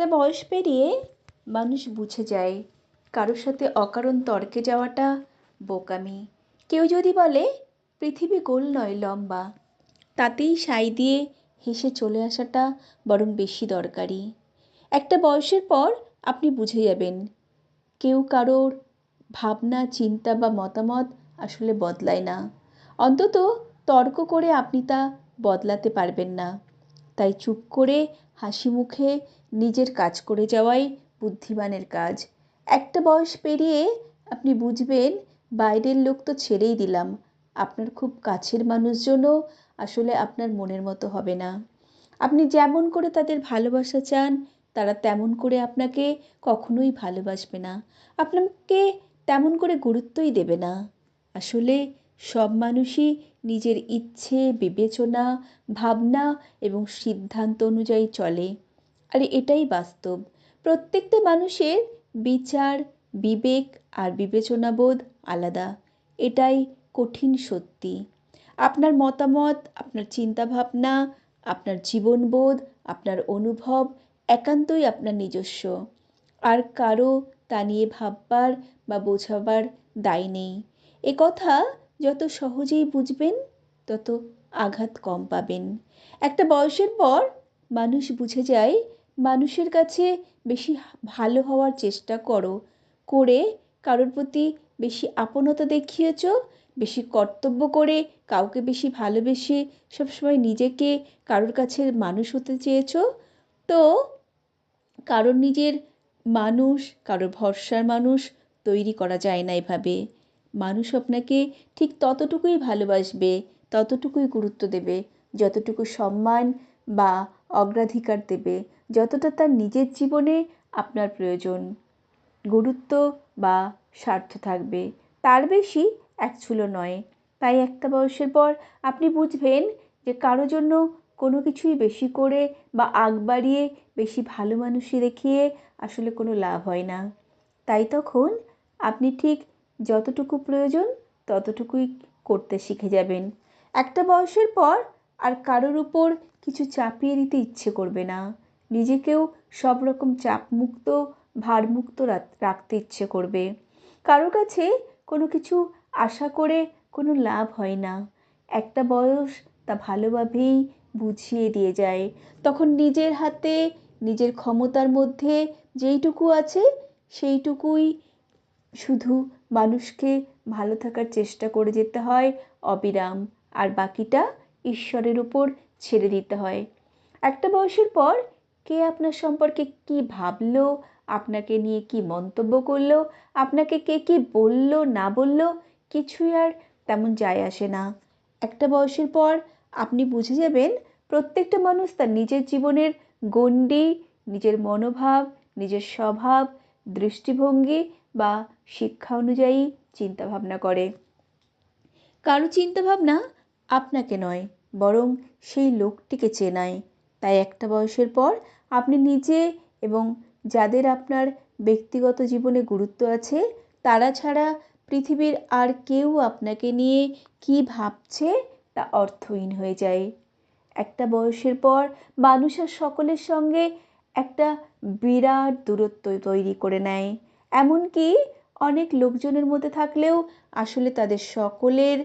একটা বয়স পেরিয়ে মানুষ বুঝে যায়, কারোর সাথে অকারণ তর্কে যাওয়াটা বোকামি। কেউ যদি বলে, পৃথিবী গোল নয়, লম্বা। তাতেই সাই দিয়ে হেসে চলে আসাটা বরং বেশি দরকারি। একটা বয়সের পর আপনি বুঝে যাবেন, কেউ কারোর ভাবনা, চিন্তা বা মতামত আসলে বদলায় না। অন্তত তর্ক করে আপনি তা বদলাতে পারবেন না। তাই চুপ করে হাসি মুখে নিজের কাজ করে যাওয়াই বুদ্ধিমানের কাজ। একটা বয়স পেরিয়ে আপনি বুঝবেন, বাইরের লোক তো ছেড়েই দিলাম। আপনার খুব কাছের মানুষজনও আসলে আপনার মনের মতো হবে না। আপনি যেমন করে তাদের ভালোবাসা চান, তারা তেমন করে আপনাকে কখনোই ভালোবাসবে না। আপনাকে তেমন করে গুরুত্বই দেবে না। আসলে সব মানুষই নিজের ইচ্ছে, বিবেচনা, ভাবনা এবং সিদ্ধান্ত অনুযায়ী চলে। আর এটাই বাস্তব। প্রত্যেকটা মানুষের বিচার, বিবেক আর বিবেচনাবোধ আলাদা। এটাই কঠিন সত্যি। আপনার মতামত, আপনার চিন্তাভাবনা, আপনার জীবনবোধ, আপনার অনুভব একান্তই আপনার নিজস্ব। আর কারও তা নিয়ে ভাববার বা বোঝাবার দায় নেই। কথা যত সহজেই বুঝবেন, তত আঘাত কম পাবেন। একটা বয়সের পর মানুষ বুঝে যায় মানুষের কাছে বেশি ভালো হওয়ার চেষ্টা করো। করে কারোর প্রতি বেশি আপনতা দেখিয়েছ, বেশি কর্তব্য করে কাউকে বেশি ভালোবেসে সবসময় নিজেকে কারোর কাছে মানুষ হতে চেয়েছ। তো কারোর নিজের মানুষ, কারোর ভরসার মানুষ তৈরি করা যায় না এভাবে। মানুষ আপনাকে ঠিক ততটুকুই ভালোবাসবে, ততটুকুই গুরুত্ব দেবে, যতটুকু সম্মান বা অগ্রাধিকার দেবে যতটা তার নিজের জীবনে আপনার প্রয়োজন। গুরুত্ব বা স্বার্থ থাকবে। তার বেশি এক ছুলো নয়। তাই একটা বয়সের পর আপনি বুঝবেন যে কারও জন্য কোনো কিছুই বেশি করে বা আগ বাড়িয়ে বেশি ভালো মানুষই দেখিয়ে আসলে কোনো লাভ হয় না। তাই তখন আপনি ঠিক যতটুকু প্রয়োজন ততটুকুই করতে শিখে যাবেন। একটা বয়সের পর আর কারোর উপর কিছু চাপিয়ে দিতে ইচ্ছে করবে না। নিজেকেও সব রকম চাপমুক্ত, ভারমুক্ত রাখতে ইচ্ছে করবে। কারও কাছে কোনো কিছু আশা করে কোনো লাভ হয় না। একটা বয়স তা ভালোভাবেই বুঝিয়ে দিয়ে যায়। তখন নিজের হাতে, নিজের ক্ষমতার মধ্যে যেইটুকু আছে, সেইটুকুই শুধু মানুষকে ভালো থাকার চেষ্টা করে যেতে হয় অবিরাম। আর বাকিটা ঈশ্বরের উপর ছেড়ে দিতে হয়। একটা বয়সের পর কে আপনার সম্পর্কে কি ভাবলো, আপনাকে নিয়ে কি মন্তব্য করল, আপনাকে কে কি বলল, না বলল, কিছুই আর তেমন যায় আসে না। একটা বয়সের পর আপনি বুঝে যাবেন প্রত্যেকটা মানুষ তার নিজের জীবনের গণ্ডি, নিজের মনোভাব, নিজের স্বভাব, দৃষ্টিভঙ্গি বা শিক্ষা অনুযায়ী চিন্তাভাবনা করে। কারও চিন্তাভাবনা আপনাকে নয়, বরং সেই লোকটিকে চেনায় তাই একটা বয়সের পর আপনি নিজে এবং যাদের আপনার ব্যক্তিগত জীবনে গুরুত্ব আছে, তারা ছাড়া পৃথিবীর আর কেউ আপনাকে নিয়ে কী ভাবছে তা অর্থহীন হয়ে যায়। একটা বয়সের পর মানুষ আর সকলের সঙ্গে একটা বিরাট দূরত্ব তৈরি করে নেয়। এমনকি অনেক লোকজনের মধ্যে থাকলেও আসলে তাদের সকলের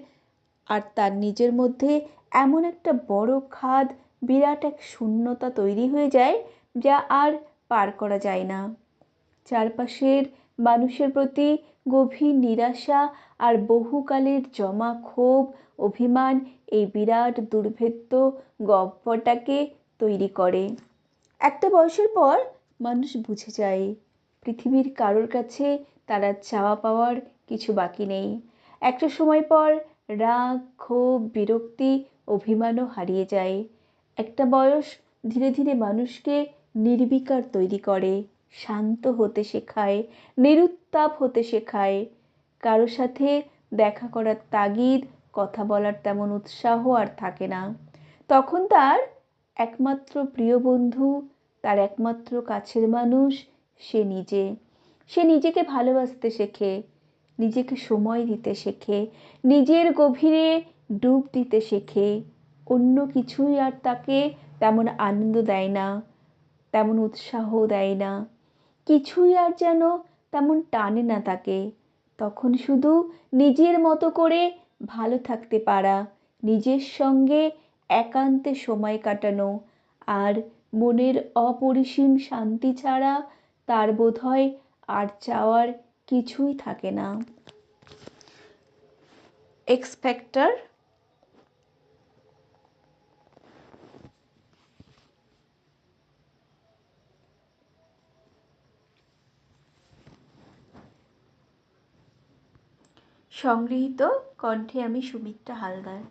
আর তার নিজের মধ্যে এমন একটা বড় খাদ, বিরাট এক শূন্যতা তৈরি হয়ে যায় যা আর পার করা যায় না। চারপাশের মানুষের প্রতি গভীর নিরাশা আর বহুকালের জমা ক্ষোভ, অভিমান এই বিরাট দুর্ভেদ্য গহ্বরটাকে তৈরি করে। একটা বয়সের পর মানুষ বুঝে যায়, পৃথিবীর কারোর কাছে তারা চাওয়া পাওয়ার কিছু বাকি নেই। একটা সময় পর রাগ, ক্ষোভ, বিরক্তি, অভিমানও হারিয়ে যায়। একটা বয়স ধীরে ধীরে মানুষকে নির্বিকার তৈরি করে, শান্ত হতে শেখায়, নিরুত্তাপ হতে শেখায়। কারও সাথে দেখা করার তাগিদ, কথা বলার তেমন উৎসাহ আর থাকে না। তখন তার একমাত্র প্রিয় বন্ধু, তার একমাত্র কাছের মানুষ সে নিজে। সে নিজেকে ভালোবাসতে শেখে। নিজেকে সময় দিতে শেখে, নিজের গভীরে ডুব দিতে শেখে। অন্য কিছুই আর তাকে তেমন আনন্দ দেয় না, তেমন উৎসাহ দেয় না। কিছুই আর যেন তেমন টানে না তাকে। তখন শুধু নিজের মতো করে ভালো থাকতে পারা, নিজের সঙ্গে একান্তে সময় কাটানো। আর মনের অপরিসীম শান্তি ছাড়া তার বোধ হয় আর চাওয়ার কিছুই থাকে না। এক্সপেক্টার সংগৃহীত কণ্ঠে আমি সুমিত্রা হালদার।